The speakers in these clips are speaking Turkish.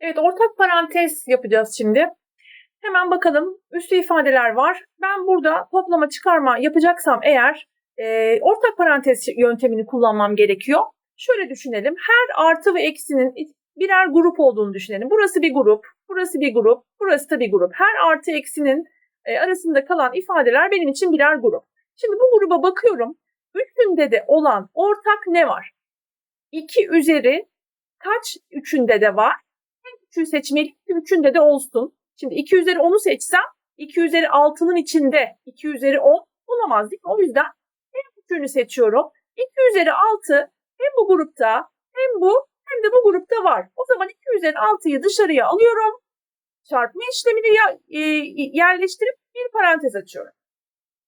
Evet, ortak parantez yapacağız şimdi. Hemen bakalım üstü ifadeler var. Ben burada toplama çıkarma yapacaksam eğer e, ortak parantez yöntemini kullanmam gerekiyor. Şöyle düşünelim. Her artı ve eksinin birer grup olduğunu düşünelim. Burası bir grup, burası bir grup, burası da bir grup. Her artı eksinin e, arasında kalan ifadeler benim için birer grup. Şimdi bu gruba bakıyorum. Üçünde de olan ortak ne var? 2 üzeri kaç üçünde de var? Küçüğü seçmeliyim ki üçünde de olsun. Şimdi 2 üzeri 10'u seçsem 2 üzeri 6'nın içinde 2 üzeri 10 olamaz mi? O yüzden en küçüğünü seçiyorum. 2 üzeri 6 hem bu grupta hem bu hem de bu grupta var. O zaman 2 üzeri 6'yı dışarıya alıyorum. Çarpma işlemini e, yerleştirip bir parantez açıyorum.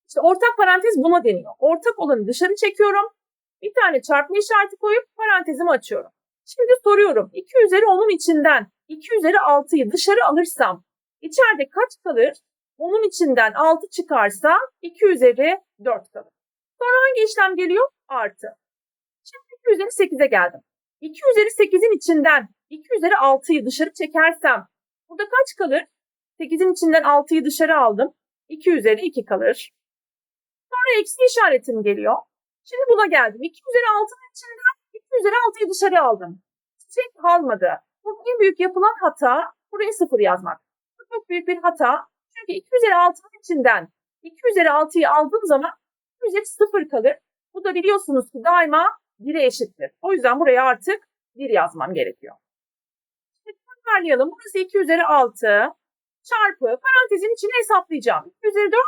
İşte ortak parantez buna deniyor. Ortak olanı dışarı çekiyorum. Bir tane çarpma işareti koyup parantezimi açıyorum. Şimdi soruyorum. 2 üzeri 10'un içinden 2 üzeri 6'yı dışarı alırsam içeride kaç kalır? Onun içinden 6 çıkarsa 2 üzeri 4 kalır. Sonra hangi işlem geliyor? Artı. Şimdi 2 üzeri 8'e geldim. 2 üzeri 8'in içinden 2 üzeri 6'yı dışarı çekersem burada kaç kalır? 8'in içinden 6'yı dışarı aldım. 2 üzeri 2 kalır. Sonra eksi işaretim geliyor. Şimdi buna geldim. 2 üzeri 6'nın içinden 2 üzeri 6'yı dışarı aldım. Şey kalmadı. Bu en büyük yapılan hata buraya 0 yazmak. Bu çok büyük bir hata. Çünkü 2 üzeri 6'nın içinden 2 üzeri 6'yı aldığım zaman 2 üzeri 0 kalır. Bu da biliyorsunuz ki daima 1'e eşittir. O yüzden buraya artık 1 yazmam gerekiyor. Şimdi toparlayalım. Burası 2 üzeri 6 çarpı parantezin içine hesaplayacağım. 2 üzeri 4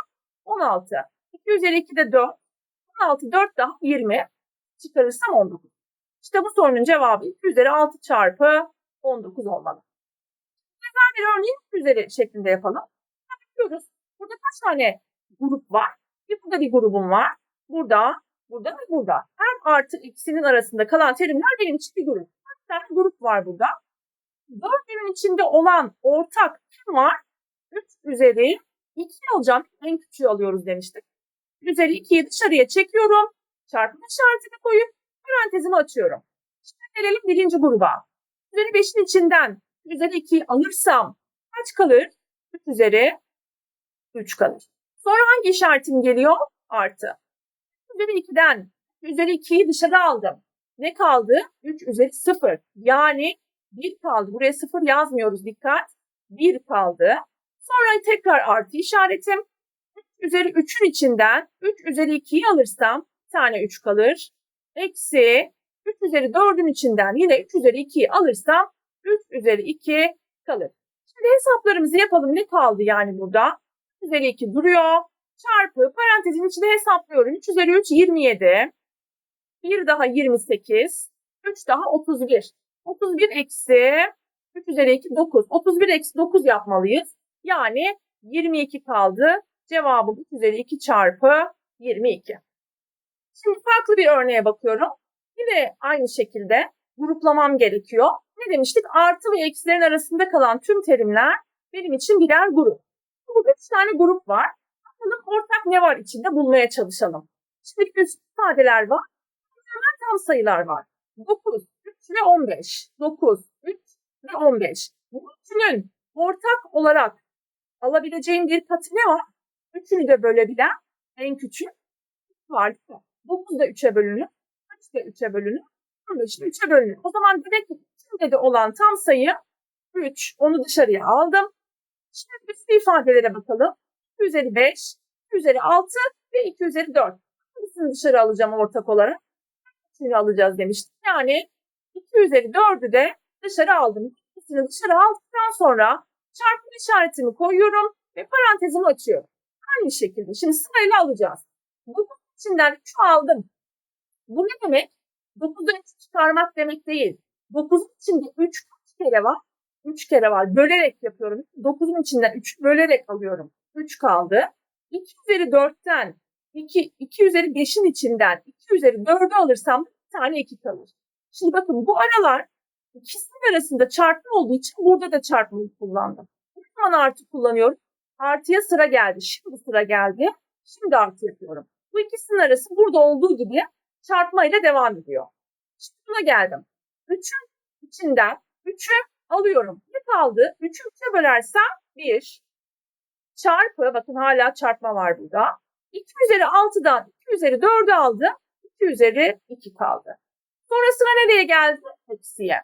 16. 2 üzeri 2 de 4. 16 4 daha 20. Çıkarırsam 19. İşte bu sorunun cevabı 2 üzeri 6 çarpı 19 olmalı. Güzel bir örneğin üzeri şeklinde yapalım. Bakıyoruz. Burada kaç tane grup var? Bir burada bir grubum var. Burada, burada ve burada. Hem artı ikisinin arasında kalan terimler benim için bir grup. Kaç tane grup var burada? Dördünün içinde olan ortak kim var? 3 üzeri 2 alacağım. En küçüğü alıyoruz demiştik. Üzeri 2'yi dışarıya çekiyorum. Çarpma işaretini koyup parantezimi açıyorum. Şimdi gelelim birinci gruba. Üzeri 5'in içinden üzeri 2'yi alırsam kaç kalır? 3 üzeri 3 kalır. Sonra hangi işaretim geliyor? Artı. Üzeri 2'den üzeri 2'yi dışarı aldım. Ne kaldı? 3 üzeri 0. Yani 1 kaldı. Buraya 0 yazmıyoruz dikkat. 1 kaldı. Sonra tekrar artı işaretim. 3 üzeri 3'ün içinden 3 üzeri 2'yi alırsam bir tane 3 kalır. Eksi 3 üzeri 4'ün içinden yine 3 üzeri 2'yi alırsam 3 üzeri 2 kalır. Şimdi hesaplarımızı yapalım. Ne kaldı yani burada? 3 üzeri 2 duruyor. Çarpı parantezin içinde hesaplıyorum. 3 üzeri 3 27. 1 daha 28. 3 daha 31. 31 eksi 3 üzeri 2 9. 31 eksi 9 yapmalıyız. Yani 22 kaldı. Cevabı 3 üzeri 2 çarpı 22. Şimdi farklı bir örneğe bakıyorum. Yine aynı şekilde gruplamam gerekiyor. Ne demiştik? Artı ve eksilerin arasında kalan tüm terimler benim için birer grup. Burada üç tane grup var. Bakalım ortak ne var içinde bulmaya çalışalım. Şimdi üst ifadeler var. Hemen tam sayılar var. 9, 3 ve 15. 9, 3 ve 15. Bu üçünün ortak olarak alabileceğim bir katı ne var? Üçünü de bölebilen en küçük var. 9 da 3'e bölünür. 3 de 3'e bölünür. 15 de 3'e bölünür. O zaman direkt içinde de olan tam sayı 3. Onu dışarıya aldım. Şimdi üstü ifadelere bakalım. 2 üzeri 5, 2 üzeri 6 ve 2 üzeri 4. Hangisini dışarı alacağım ortak olarak? İkisini alacağız demiştim. Yani 2 üzeri 4'ü de dışarı aldım. İkisini dışarı aldıktan sonra çarpım işaretimi koyuyorum ve parantezimi açıyorum. Aynı şekilde. Şimdi sırayla alacağız. Bu içinden 3 aldım. Bu ne demek? 9'dan 3 çıkarmak demek değil. 9'un içinde 3 kaç kere var? 3 kere var. Bölerek yapıyorum. 9'un içinden 3 bölerek alıyorum. 3 kaldı. 2 üzeri 4'ten 2, 2 üzeri 5'in içinden 2 üzeri 4'ü alırsam bir tane 2 kalır. Şimdi bakın bu aralar ikisinin arasında çarpma olduğu için burada da çarpmayı kullandım. Ne zaman artı kullanıyorum? Artıya sıra geldi. Şimdi sıra geldi. Şimdi artı yapıyorum. Bu ikisinin arası burada olduğu gibi çarpma ile devam ediyor. Şimdi buna geldim. 3'ün içinden 3'ü alıyorum. Ne kaldı. 3'ü 3'e bölersem 1 çarpı bakın hala çarpma var burada. 2 üzeri 6'dan 2 üzeri 4'ü aldım. 2 üzeri 2 kaldı. Sonrasına nereye geldi? Eksiye.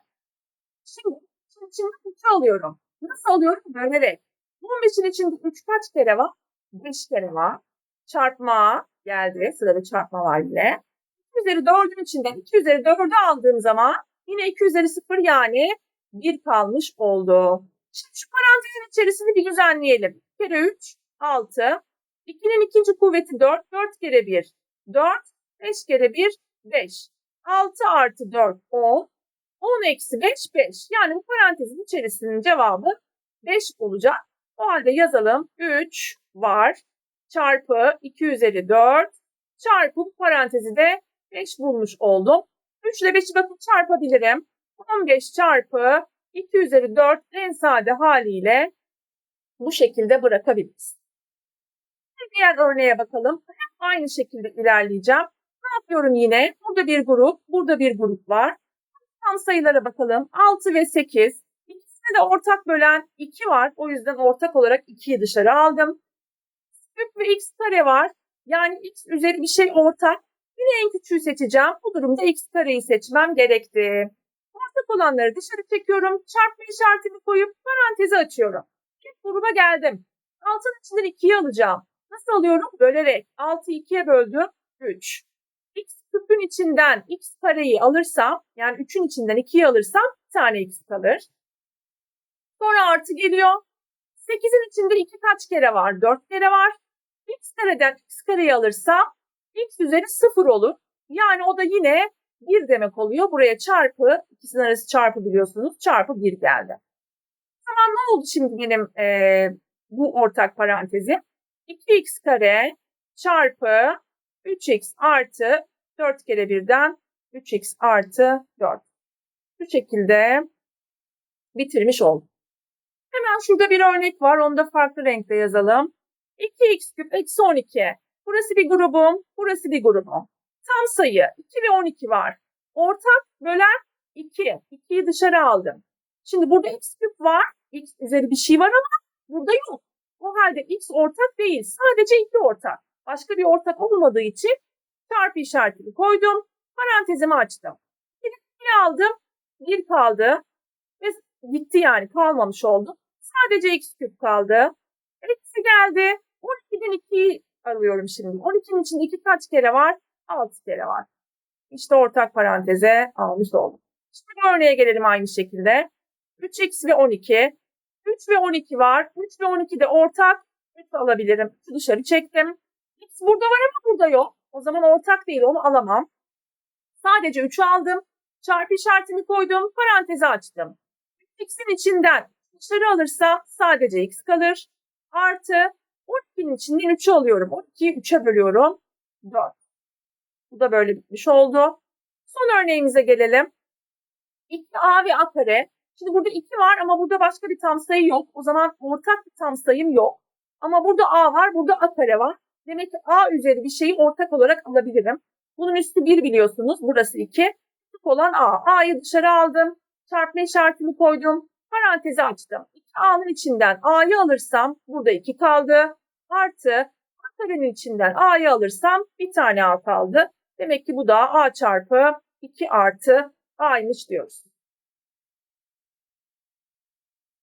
Şimdi, şimdi, şimdi 3'ü alıyorum. Nasıl alıyorum? Bölerek. 15'in içinde 3 kaç kere var? 5 kere var. Çarpma geldi. Sırada çarpma var yine. 2 üzeri 4'ün içinden 2 üzeri 4'ü aldığım zaman yine 2 üzeri 0 yani 1 kalmış oldu. Şimdi şu parantezin içerisini bir düzenleyelim. 1 kere 3, 6. 2'nin ikinci kuvveti 4. 4 kere 1, 4. 5 kere 1, 5. 6 artı 4, 10. 10 eksi 5, 5. Yani bu parantezin içerisinin cevabı 5 olacak. O halde yazalım. 3 var çarpı 2 üzeri 4 çarpı bu parantezi de 5 bulmuş oldum. 3 ile 5'i bakın çarpabilirim. 15 çarpı 2 üzeri 4 en sade haliyle bu şekilde bırakabiliriz. Bir diğer örneğe bakalım. Hep aynı şekilde ilerleyeceğim. Ne yapıyorum yine? Burada bir grup, burada bir grup var. Tam sayılara bakalım. 6 ve 8. İkisine de ortak bölen 2 var. O yüzden ortak olarak 2'yi dışarı aldım. Küp ve x kare var. Yani x üzeri bir şey ortak. Yine en küçüğü seçeceğim. Bu durumda x kareyi seçmem gerekti. Ortak olanları dışarı çekiyorum. Çarpma işaretini koyup parantezi açıyorum. İlk gruba geldim. 6'nın içinden 2'yi alacağım. Nasıl alıyorum? Bölerek. 6'yı 2'ye böldüm. 3. x küpün içinden x kareyi alırsam yani 3'ün içinden 2'yi alırsam bir tane x kalır. Sonra artı geliyor. 8'in içinde 2 kaç kere var? 4 kere var. X kareden x kareyi alırsam x üzeri 0 olur. Yani o da yine 1 demek oluyor. Buraya çarpı, ikisinin arası çarpı biliyorsunuz. Çarpı 1 geldi. Tamam ne oldu şimdi benim e, bu ortak parantezim? 2x kare çarpı 3x artı 4 kere 1'den 3x artı 4. Bu şekilde bitirmiş oldum. Hemen şurada bir örnek var. Onu da farklı renkte yazalım. 2x küp eksi 12. Burası bir grubum, burası bir grubum. Tam sayı 2 ve 12 var. Ortak bölen 2. 2'yi dışarı aldım. Şimdi burada x küp var. x üzeri bir şey var ama burada yok. O halde x ortak değil. Sadece 2 ortak. Başka bir ortak olmadığı için çarpı işaretini koydum. Parantezimi açtım. 2'yi aldım. 1 kaldı. Ve gitti yani kalmamış oldu. Sadece x küp kaldı. Eksi geldi. 12'den 2'yi alıyorum şimdi. 12'nin içinde 2 kaç kere var? 6 kere var. İşte ortak paranteze almış oldum. Şimdi bu örneğe gelelim aynı şekilde. 3x ve 12. 3 ve 12 var. 3 ve 12 de ortak. 3 alabilirim. Şu dışarı çektim. X burada var ama burada yok. O zaman ortak değil onu alamam. Sadece 3'ü aldım. Çarpı işaretini koydum. Parantezi açtım. X'in içinden dışarı alırsa sadece X kalır. Artı 12'nin içinden 3'ü alıyorum. 12'yi 3'e bölüyorum. 4. Bu da böyle bitmiş oldu. Son örneğimize gelelim. 2a ve a kare. Şimdi burada 2 var ama burada başka bir tam sayı yok. O zaman ortak bir tam sayım yok. Ama burada a var, burada a kare var. Demek ki a üzeri bir şeyi ortak olarak alabilirim. Bunun üstü 1 biliyorsunuz. Burası 2. Küçük olan a. a'yı dışarı aldım. Çarpma işaretini koydum. Parantezi açtım. 2a'nın içinden a'yı alırsam burada 2 kaldı. Artı a karenin içinden a'yı alırsam bir tane a kaldı. Demek ki bu da a çarpı 2 artı a'ymış diyoruz.